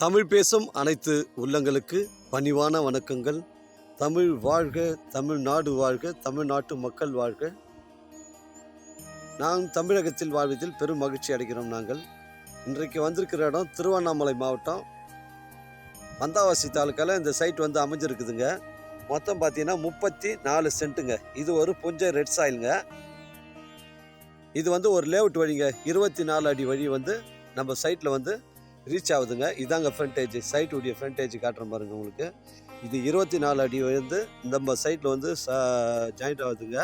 தமிழ் பேசும் அனைத்து உள்ளங்களுக்கு பணிவான வணக்கங்கள். தமிழ் வாழ்க தமிழ்நாடு வாழ்க தமிழ்நாட்டு மக்கள் வாழ்க. நாம் தமிழகத்தில் வாழ்வதில் பெரும் மகிழ்ச்சி அடைகிறோம் நாங்கள். இன்றைக்கு வந்திருக்கிற இடம் திருவண்ணாமலை மாவட்டம். வந்தாவாசி தாலுக்காவில் இந்த சைட் வந்து அமைஞ்சிருக்குதுங்க. மொத்தம் பார்த்தீங்கன்னா முப்பத்தி நாலு சென்ட்டுங்க. இது ஒரு புஞ்சை ரெட் சாயிலுங்க. இது வந்து ஒரு லேவுட் வழிங்க. இருபத்தி நாலு அடி வழி வந்து நம்ம சைட்டில் வந்து ரீச் ஆகுதுங்க. இதாங்க ஃப்ரண்டேஜ் சைட்டுடைய ஃப்ரண்டேஜ் காட்டுறேன் பாருங்க உங்களுக்கு. இது இருபத்தி நாலு அடி வந்து நம்ம சைட்டில் வந்து ஜாயிண்ட் ஆகுதுங்க.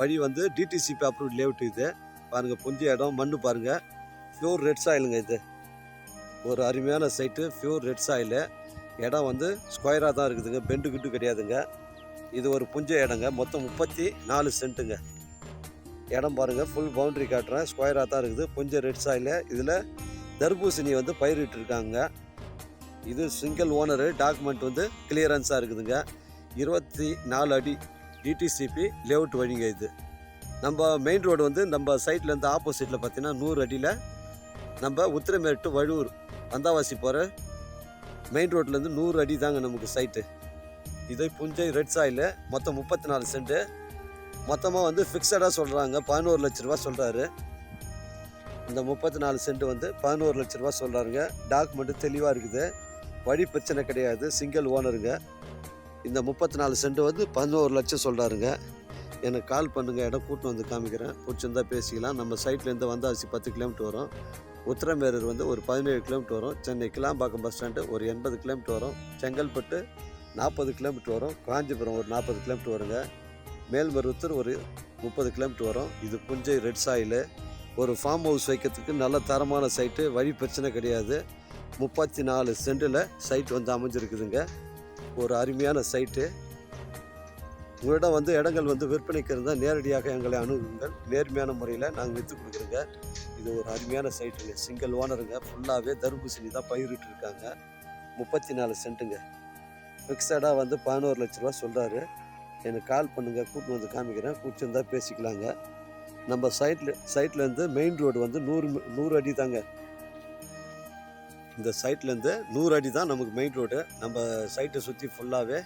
வழி வந்து டிடிசிபி அப்ரூவ் லேவுட் இது. பாருங்க புஞ்ச இடம் மண் பாருங்க. ஃப்யூர் ரெட் சாயிலுங்க இது. ஒரு அருமையான சைட்டு ப்யூர் ரெட் சாயிலு இடம் வந்து ஸ்கொயராக தான் இருக்குதுங்க. பெண்டு கிட்டு கிடையாதுங்க. இது ஒரு புஞ்ச இடங்க. மொத்தம் முப்பத்தி நாலு சென்ட்டுங்க இடம் பாருங்கள் ஃபுல் பவுண்ட்ரி காட்டுறேன். ஸ்கொயராக தான் இருக்குது. புஞ்ச ரெட் சாயில் இதில் தர்பூசணி வந்து பயிரிட்டிருக்காங்க. இது சிங்கிள் ஓனரு டாக்குமெண்ட் வந்து கிளியரன்ஸாக இருக்குதுங்க. இருபத்தி நாலு அடி டிடிசிபி லேஅவுட் வழிங்க இது. நம்ம மெயின் ரோடு வந்து நம்ம சைட்லேருந்து ஆப்போசிட்டில் பார்த்தீங்கன்னா நூறு அடியில் நம்ம உத்திரமேட்டு வழுவூர் வந்தாவாசி போகிற மெயின் ரோட்லேருந்து நூறு அடி தாங்க நமக்கு சைட்டு இது புஞ்சை ரெட் சாயில் மொத்தம் முப்பத்தி நாலு சென்ட்டு மொத்தமாக வந்து ஃபிக்ஸடாக சொல்கிறாங்க பதினோரு லட்ச ரூபா சொல்கிறாரு இந்த முப்பத்தி நாலு சென்ட் வந்து பதினோரு லட்ச ரூபா சொல்கிறாருங்க டாக்குமெண்ட்டு தெளிவாக இருக்குது. வழி பிரச்சனை கிடையாது. சிங்கிள் ஓனருங்க இந்த முப்பத்தி நாலு சென்ட் வந்து பதினோரு லட்சம் சொல்கிறாருங்க எனக்கு கால் பண்ணுங்கள் இடம் கூட்டின்னு வந்து காமிக்கிறேன். பிடிச்சிருந்தா பேசிக்கலாம். நம்ம சைட்லேருந்து வந்தாசி பத்து கிலோமீட்டர் வரும். உத்தரமேரூர் வந்து ஒரு பதினேழு கிலோமீட்டர் வரும். சென்னை கிளாம்பாக்கம் பஸ் ஸ்டாண்டு ஒரு எண்பது கிலோமீட்டர் வரும். செங்கல்பட்டு நாற்பது கிலோமீட்டர் வரும். காஞ்சிபுரம் ஒரு நாற்பது கிலோமீட்டர் வருங்க. மேல்மருவத்தூர் ஒரு முப்பது கிலோமீட்டர் வரும். இது புஞ்சை ரெட் சாயிலு ஒரு ஃபார்ம் ஹவுஸ் வைக்கிறதுக்கு நல்ல தரமான சைட்டு வழி பிரச்சனை கிடையாது. முப்பத்தி நாலு சென்டில் சைட் வந்து அமைஞ்சிருக்குதுங்க. ஒரு அருமையான சைட்டு உங்களிடம் வந்து இடங்கள் வந்து விற்பனைக்கு இருந்தால் நேரடியாக எங்களை அணுகுங்கள். நேர்மையான முறையில் நாங்கள் விற்று கொடுக்குறோங்க. இது ஒரு அருமையான சைட்டுங்க சிங்கிள் ஓனருங்க ஃபுல்லாகவே தர்பூசணி தான் பயிரிட்டு இருக்காங்க. முப்பத்தி நாலு சென்ட்டுங்க ஃபிக்ஸடாக வந்து பதினோரு லட்ச ரூபா சொல்கிறாரு எனக்கு கால் பண்ணுங்கள் கூப்பிட்டு வந்து காமிக்கிறேன். பிடிச்சிருந்தா பேசிக்கலாங்க. நம்ம சைட்டில் சைட்லேருந்து மெயின் ரோடு வந்து நூறு நூறு அடி தாங்க. இந்த சைட்லேருந்து நூறு அடி தான் நமக்கு மெயின் ரோடு நம்ம சைட்டை சுற்றி ஃபுல்லாகவே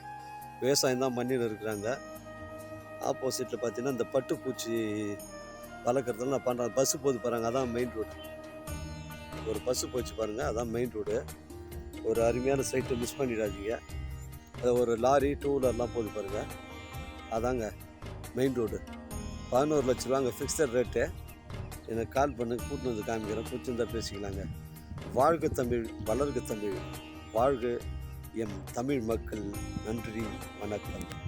விவசாயம் தான் பண்ணின்னு இருக்கிறாங்க. ஆப்போசிட்டில் பார்த்தீங்கன்னா இந்த பட்டுப்பூச்சி வளர்க்குறதெல்லாம் நான் பண்ணுறேன் பஸ்ஸு போது பாருங்கள் அதான் மெயின் ரோடு ஒரு பஸ்ஸு போச்சு பாருங்கள் அதான் மெயின் ரோடு ஒரு அருமையான சைட்டை மிஸ் பண்ணிடாதீங்க. அது ஒரு லாரி டூ வீலர்லாம் போகுது பாருங்கள் அதாங்க மெயின் ரோடு பதினோரு லட்ச ரூபாங்க ஃபிக்ஸட் ரேட்டு எனக்கு கால் பண்ணி கூட்டின்னு வந்து காமிக்கிறேன். பிடிச்சிருந்தா பேசிக்கலாங்க. வாழ்க தமிழ் வளர்க தமிழ். வாழ்க எம் தமிழ் மக்கள். நன்றி வணக்கம்.